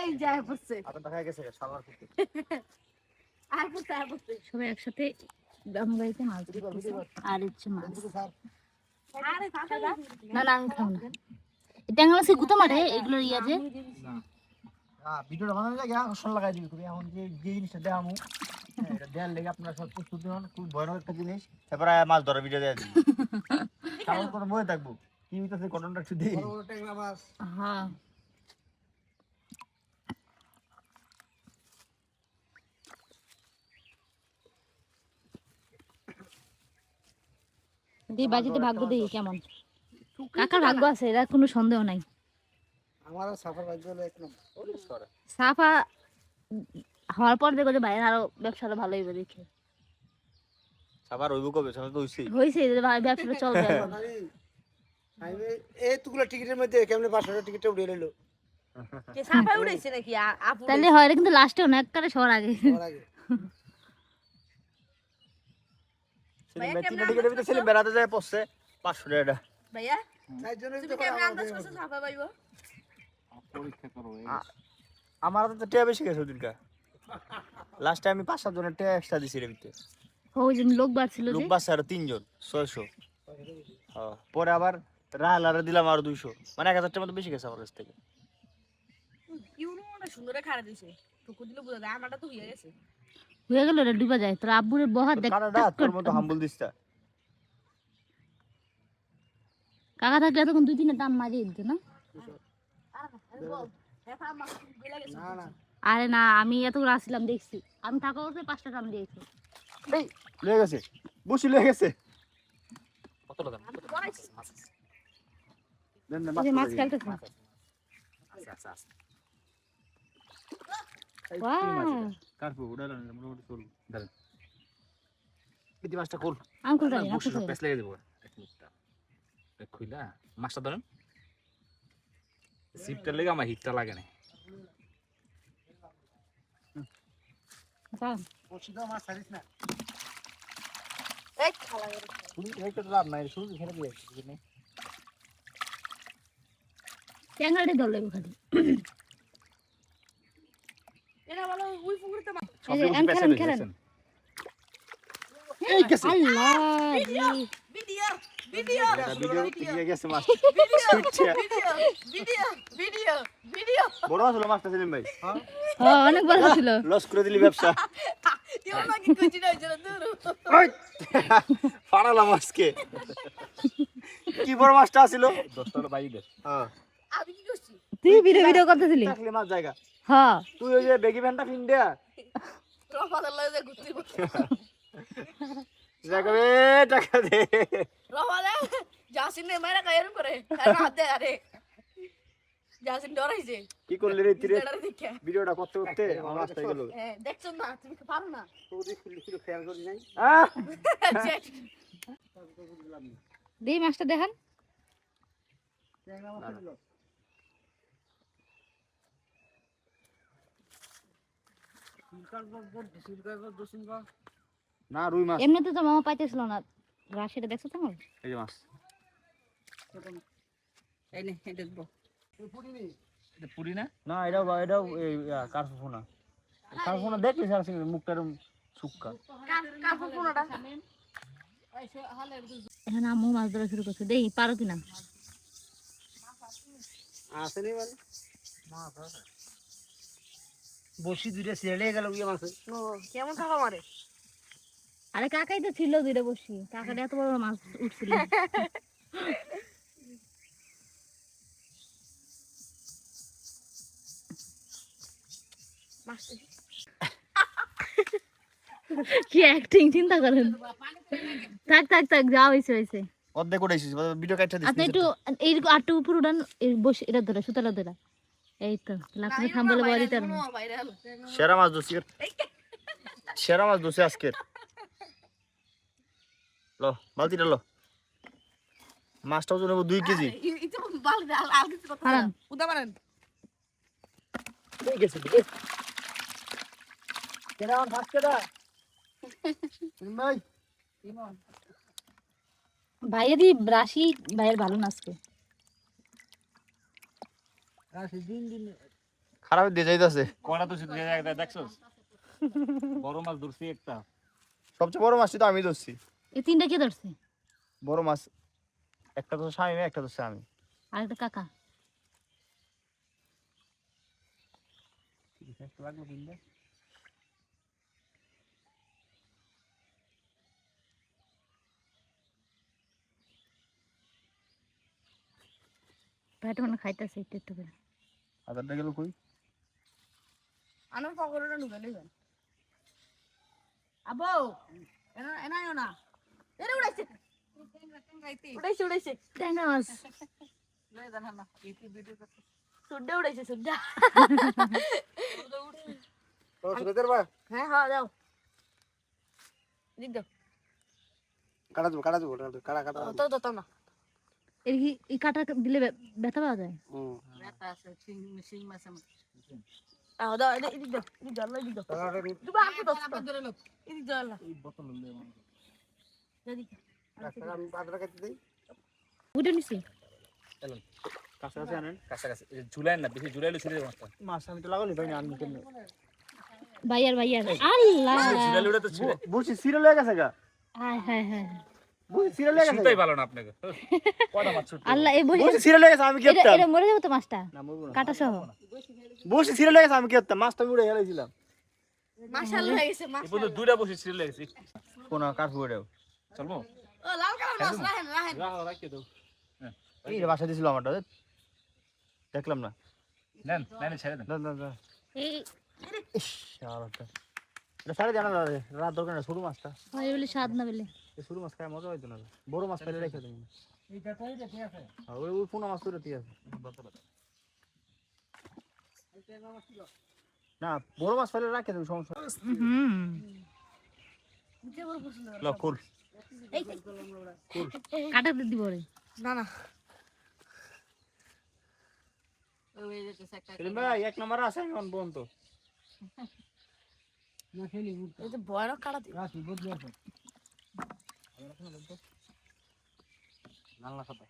এই যায় পড়ছে। আপনার দেখা গেছে সালার করতে আর পড়ছে আর পড়ছে। সবাই একসাথে মাছ আর হচ্ছে মাছ। আরে দাদা না না আমি খাব না। ট্যাংরা মাছের গুতো মারে এগুলো ইয়া যে। হ্যাঁ ভিডিওটা লাগে লাগাই দিবি তুমি এখন যে যে জিনিসটা হ্যাঁ, এটা দেওয়ার লেগে আপনারা সব প্রস্তুতি হন। খুব ভয়ানক একটা জিনিস। তারপরে মাছ ধরা ভিডিও দেওয়া দিবি। সামনে কোনো বয়ে থাকব। কি হইতেছে ঘটনাটা একটু দিই। হ্যাঁ। বাজিতে ভাগ্য দেখি কেমন? কাকার ভাগ্য আছে এরা কোনো সন্দেহ নাই। আমার সাফার ভাগ্য হলো এক নম্বর। সাফা হওয়ার পর দেখো যে বাইরে আরও ব্যবসাটা ভালো হইবে দেখে। সাফার হইব কবে? তো হইছেই। হয়েছে ব্যবসাটা চলবে। টিকিটের মধ্যে কেমনে পাঁচশো টাকা টিকিটটা উঠিয়ে নিল? কে সাফাই উড়াইছে নাকি? আ- আপু তাহলে হয় কিন্তু লাস্টে অনেক কারে সবার আগে। বেড়াতে যায় পড়ছে পাঁচশো টাকা। ভাইয়া তাই জন্য তুমি কেমন আন্দাজ করছ সাফা পাইবো? আমার তো টিয়া বেশি গেছে লাস্টে আমি পাঁচ সাত জনের টিয়া এক্সট্রা দিছি এর ভিতরে। ওই লোক বাড়ছিল লোক যে আরও তিনজন ছয়শো। হ্যাঁ, পরে আবার রাহাল আর দিলাম আরও দুইশো। মানে এক হাজার টাকার মতো বেশি গেছে আমার কাছ থেকে। ইউনো না সুন্দরে খাড়া দিছে। টুকু দিলে বুঝা যায় আমারটা তো হয়ে গেছে। হয়ে গেল এটা ডুবা যায়। তোর আব্বুরে বহার দেখ তোর মতো হাম্বল দিসটা কাকা থাকলে এতক্ষণ দুই তিনটা টান মারিয়ে দিত না? আরে না না আরে না আমি এত আসছিলাম দেখছি। আমি থাকা অবস্থায় পাঁচটা টান দিয়েছি। লেগে গেছে। বসি লেগে গেছে। বড়াইছি দেন না, ওই যে মাছ মাছটা খোল। খুলতে লেগে মাছটা ধরেন সিপটা আমার হিটটা লাগে না বসি দাও মাছ ছাড়িস না এই খালা একটা লাভ নাই, শুরু এখানে দিয়ে ট্যাংরাটি ধরলে খালি। এটা বলো ওই পুকুরে তো মা- এই যে, সবচেয়ে আমি বেশি খেলেন, খেলেন। এই গেছে। Allah video video video. Video গেছে মাছ। Video video video video video. বড় হলো মাছটা, সেলিম ভাই। হ্যাঁ। অনেক বড় ছিল লস করে দিলি ব্যবসা। ইউনো নাকি কুচি নাই জন্য দূর। ওই! ফাড়ালাম আজকে। কি বড় মাছটা ছিল হ্যাঁ। আমি কি করছি? তুই ভিডিও ভিডিও করতেছিলি? থাকলে মাছ জায়গা। হ্যাঁ। তুই ওই যে বেগি ভ্যানটা ফিন দেয়া? তোমার ফাদার লাগে ঘুরতে জায়গা বে টাকা দে। জাসিন নে মারা কায়রম করে? আর হাত দে আরে। জাসিন ডরাইছে কি করলি রে তিরে? ভিডিওটা করতে করতে আমার রাস্তা গেল। হ্যাঁ না? তুমি কি পারো না? তোদের খুললি ছিল খেয়াল করি নাই? দেই মাছটা দেখান ট্যাংরা মাছ ছিল সিলকার পর পর সিলকার পর দোসিন পর না রুই মাছ। এমনিতে তো মামা পাইতেছিল না। রাশিটা দেখছ তোমার এই যে মাছ। এই নে এটা দেখব। পুরি না। না? এটাও এই দেখলি মুখটা এরকম এখন আম্মু মাছ ধরা শুরু করছে। দেই পারো কিনা? আসেনি মানে বসি দুইটা ছেড়ে গেল মাছ ও কেমন থাকা মারে আরে কাকাই তো ছিল দুইটা বসি। কাকাটা এত বড় মাছ উঠছিল। কি অ্যাক্টিং চিন্তা করেন। থাক থাক থাক যা হয়েছে হয়েছে অর্ধেক উঠাইছিস ভিডিও কাটটা দিস আপনি একটু এই আটটু উপর উঠান এই বসে এটা ধরে সুতাটা ধরে। এই তো লাফিয়ে থাম বলে বলি তার সেরা মাছ দোষী সেরা মাছ দোষী আজকের লো বালতিটা লো। মাছটা ওজন হব। দুই কেজি ভাইয়েরই রাশি ভাইয়ের ভালো দিন খারাপ দিয়ে যাইতেছে। কড়া তো শুধু দেখছ বড় মাছ ধরছি একটা। সবচেয়ে বড় মাছটি তো আমি ধরছি। এই তিনটা কে ধরছে? বড় মাছ একটা তো স্বামী একটা তো আমি। আরেকটা কাকা। ভাইটা মানে খাইতেছে একটু একটু করে। আদারটা গেল কই? আমার পকেটে ঢুকে নেবেন আবো এনা এনাইও না। এরে উড়াইছে। উড়াইছে উড়াইছে। ট্যাংরা মাছ। সুড্ডে উড়াইছে সুড্ডা। তো শুনে দেবা হ্যাঁ হ্যাঁ যাও। দিক দাও। কাটা দেবো কাটা দেবো কাটা তো তো না। এর কি এই কাটা দিলে ব্যথা পাওয়া যায়? দাও দাও দাও দাও। আপু দাও দাও আল্লাহ। আমি দিই। নিছি। কাছাকাছি আনেন। কাছাকাছি না বেশি ঝুলাইলে ছিঁড়ে যাবে মাছ আমি তো লাগালি পাইনি আমি কেমনে? বাইয়ার বাইয়ার আল্লাহ। ঝুলাইলে তো ছিঁড়ে। বলছি সিরিয়াল হয়ে গেছে গা। হায় হায় হায়। হয়ে ভালো না আপনাকে। কটা মাছ আল্লাহ এই বসে হয়ে আমি কি এটা করতাম এটা মরে যাবে তো মাছটা? না মরবো না। কাটা সহ হয়ে আমি কি করতাম মাছ তো আমি উড়ে গেলাইছিলাম মাশাআল্লাহ হয়ে গেছে এই দুইটা বসে ছিঁড়ে লেগেছি কোন কাঠ ফুড়েও চলবো? ও লাল কালার মাছ রাহেন রাহেন রাখো রাখিয়ে দাও। এই রে বাসা দিছিল আমারটা দেখলাম না। নেন নেন ছেড়ে দেন। না না না। এই ইস, শালাটা। এটা সাড়ে জানা দাদা রাত দরকার না ছোট মাছটা। হয় বলে স্বাদ না বলে এই ছোট মাছ খায় মজা হইতো না বড় মাছ খাইলে রেখে তুমি এইটা তো এইটা ঠিক আছে? ওই ওই পোনা মাছ ঠিক আছে না বড় মাছ ফেলে রাখে তুমি সমস্যা হুম লকুল কাটা দিব রে না না। এক নম্বর আছে এখন পর্যন্ত না খেলি এই কাটা রাশি বদলে আছে নাল্লা খাতা